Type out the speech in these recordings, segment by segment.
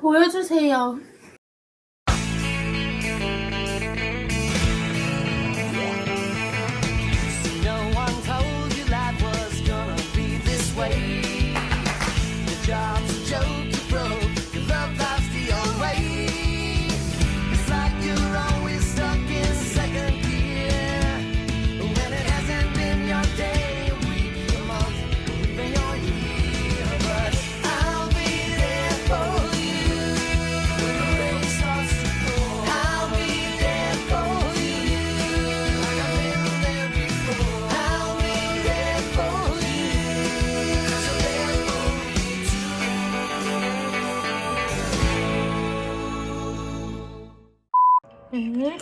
보여주세요.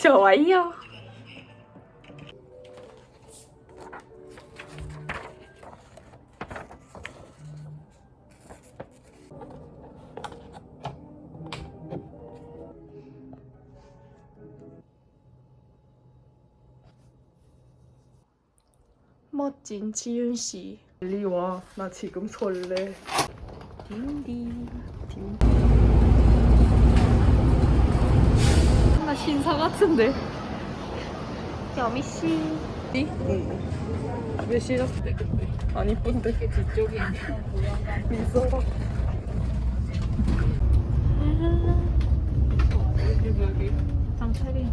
좋아요. 멋진 지윤 씨. 빨리 와. 나 지금 설레. 딩딩 딩. 나 신사 같은데. 여미 씨. 몇 시였을 때 근데? 안 이쁜데? 뒤쪽이 미소가. 여기 여기. 장철이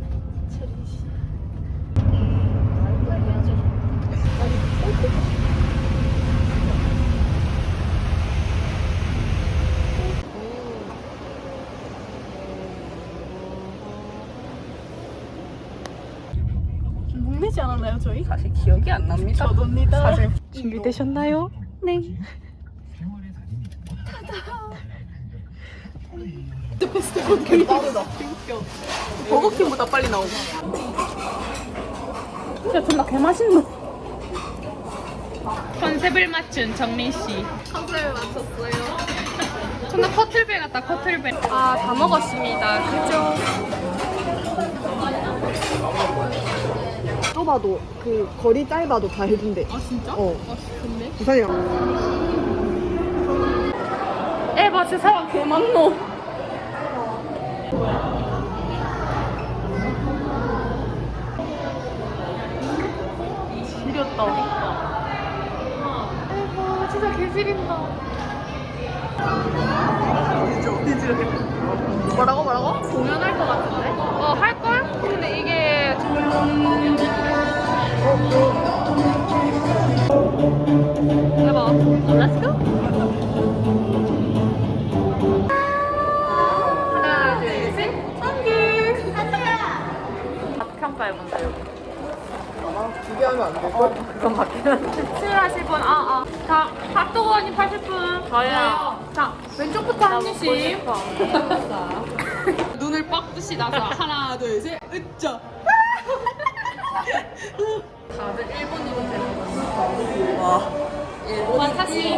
체리 씨. 목매지 않았나요 저희? 사실 기억이 안 납니다. 저도입니다. 사실 준비되셨나요? 네. 버거킹보다 빨리 나오고. 진짜 존나 개맛있노. 컨셉을 맞춘 정민 씨. 컨셉을 맞췄어요. 존나 커틀벨 같다 커틀벨. 아 다 먹었습니다. 그죠? 좁아도 그 거리 짧아도 다 해준대. 아 진짜? 어. 아 좋네. 부산이랑. 에바 제 사람 개 많노. 지렸다. 에바 진짜 개 지린다. 뭐라고 뭐라고? 공연할 것 같은데? 어, 할걸? 근데 이게 본대요. 두개 하면 안 될걸? 그건 맞긴 한데. 수혈하실 분. 자, 핫도그원이 80분. 저요. 자, 왼쪽부터 한 입씩. 눈을 빡 뜨시 나서 하나, 둘, 셋. 으쌰. 다들 일본으로 되는 거. 와. 와타시.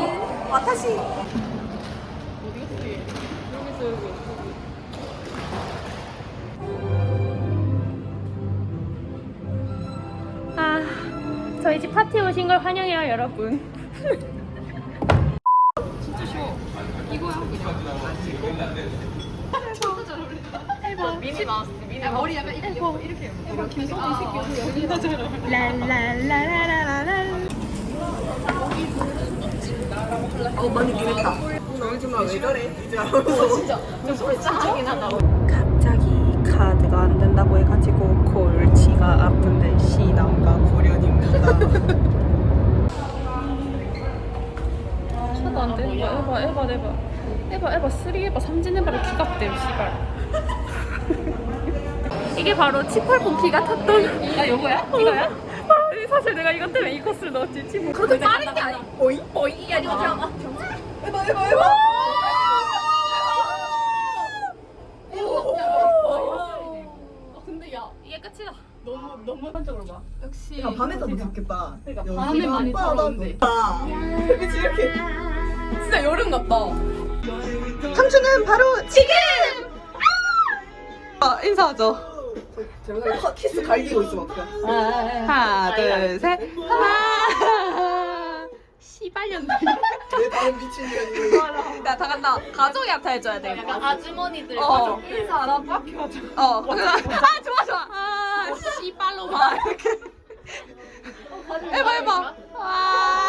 와타시. 어디 갔지? 여기서 여기. 아, 저희 집 파티 오신 걸 환영해요, 여러분. 진짜 쉬워. 이거야, 그냥. 미니 마우스, 미니 마우스. 머리 약간 이렇게, 이렇게. 해봐, 계속 이 새끼 어울려. 랄랄랄랄랄랄. 어 많이 기랬다. 너희 마왜 저래? 이제 진짜. 짱이긴 하다. 갑자기 카드가 안 된다고 해가지고 골치가 아픈데 시남과 고려입니다. 하나도 안 되는 거야. 에바, 에바, 에바. 에바, 에바, 3 에바, 삼진 에바를 기각돼요, 씨발. 이게 바로 치팔콘 기가 탔던. 아, 요거야? 이거야? 아, 사실 내가 이것 때문에 이 코스를 넣었지. 치팔. 그렇게 빠른 게 아니. 오이? 이게 아니고 그냥. 어, 근데 야, 이게 끝이다. 너무, 너무 한적으로 봐. 역시. 야 밤에 자도 좋겠다. 그러니까 밤에 많이 들어오는데. 그치 이렇게. 진짜 여름 같다. 청춘은 바로 지금. 아 인사하죠. 제가 키스 갈기고 있으면 어떡해? 하나, 둘, 셋. 하나. 씨. 씨발년. 내 다른 미친년이. 야, 다 간다. 가족이한테 해줘야 돼. 약간 아주머니들 어. 가족 인사 나 빡혀줘. 어. 아, 좋아, 좋아. 아, 씨발로 봐. 이렇게. 해봐, 해봐. 아.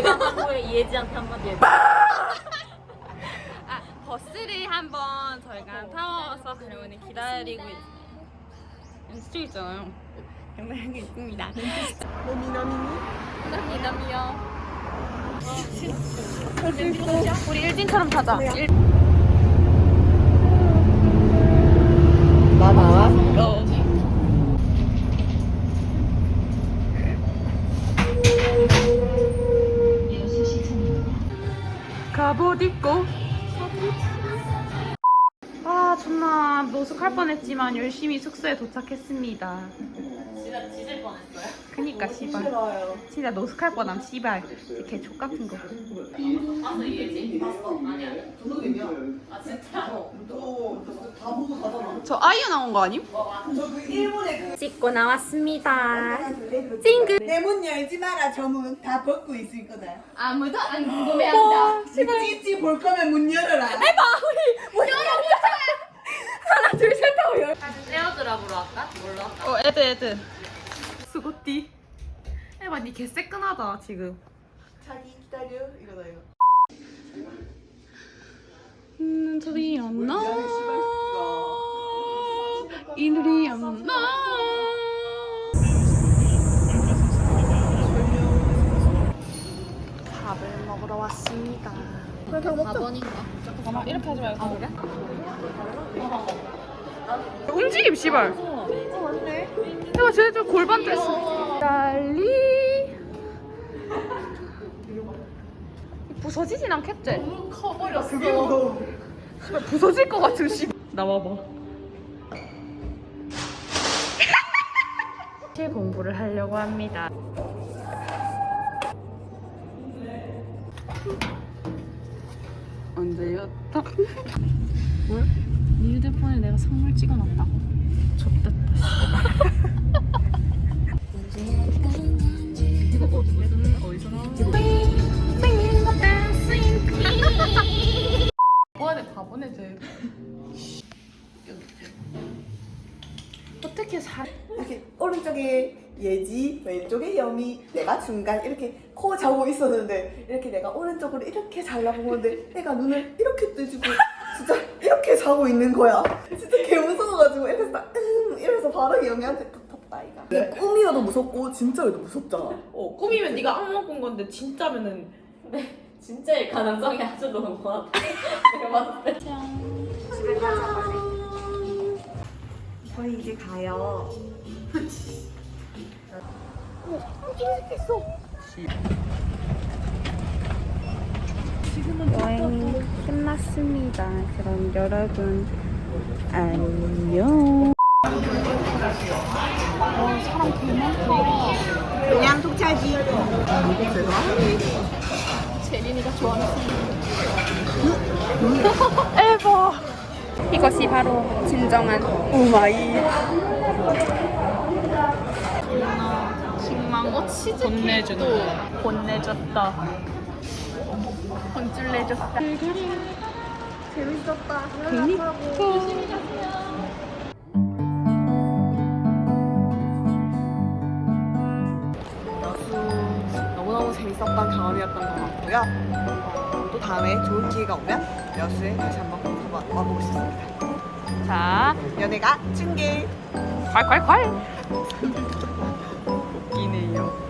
제가 한국에 이혜지한테 한마디 해줘. 아, 버스를 한번 저희가 타워서 가려고 기다리고 있... 연습 있잖아요. 장난하고 있습니다. 너 미남이니? 미남이요. 우리 일진처럼 타자. 일... 나 나와? 어. 갑옷 입고 아 존나 노숙할 뻔했지만 열심히 숙소에 도착했습니다 진짜 찢을 뻔했어요. 그니까 씨발. 진짜 노숙할 뻔함 씨발 개 족같은 거 봤어 이혜지? 봤어. 아니야. 도둑이냐? 아 진짜? 너다 보고 가잖아. 저 아이유 나온 거 아님? 저그 일본에 그 찍고 나왔습니다 찡그. 내문 열지 마라. 저문 다 벗고 있을 거다. 아무도 안 궁금해한다. 찌찌 볼 거면 문 열어라. 에어드랍으로 할까? 몰라. 어 애드 애드 수고띠 해봐 니 개새끈하다 지금 자기 기다려. 이거다 이거. 음 소리 안나 미안해, 씨발. 이 노래 안 나 밥을 먹으러 왔습니다 가번인가? 잠깐만 이렇게 하지 말고 아, 그래? 움직임 씨발 어 맞네 해봐 쟤좀 골반 됐어 달리 부서지진 않겠지? 너무 커버렸어. 그게 무서워. 씨발 부서질 것 같은 씨 나와봐 실 공부를 하려고 합니다 언제였다? 뭘? 네 휴대폰에 내가 선물 찍어놨다고 좆됐다 예지, 왼쪽에 여미, 내가 중간 이렇게 코 자고 있었는데 이렇게 내가 오른쪽으로 이렇게 자려고 보는데 내가 눈을 이렇게 뜨지고 진짜 이렇게 자고 있는 거야. 진짜 개 무서워가지고 이래서 딱 음, 이래서 바로 여미한테 붙었다 이가. 꿈이어도 무섭고 진짜여도 무섭잖아. 어, 꿈이면 네가 악몽 꾼 건데 진짜면은 진짜일 가능성이 아주 높은 것 같아. 내가 봤을 때. 저희 이제 가요. 여행 끝났습니다. 그럼 여러분 안녕. 그냥 독차지. 재린이가 좋아하는 에버. 이것이 바로 진정한 오마이. 킹망고 치즈 혼내준다. 혼내줬다. 혼쭐 내줬다. 재밌었다. 여수 너무너무 재밌었던 경험이었던 것 같고요. 어, 또 다음에 좋은 기회가 오면 여수에 다시 한번 와- 와보고 싶습니다. 자, 연애가 춘길. 콸콸콸. 웃기네요.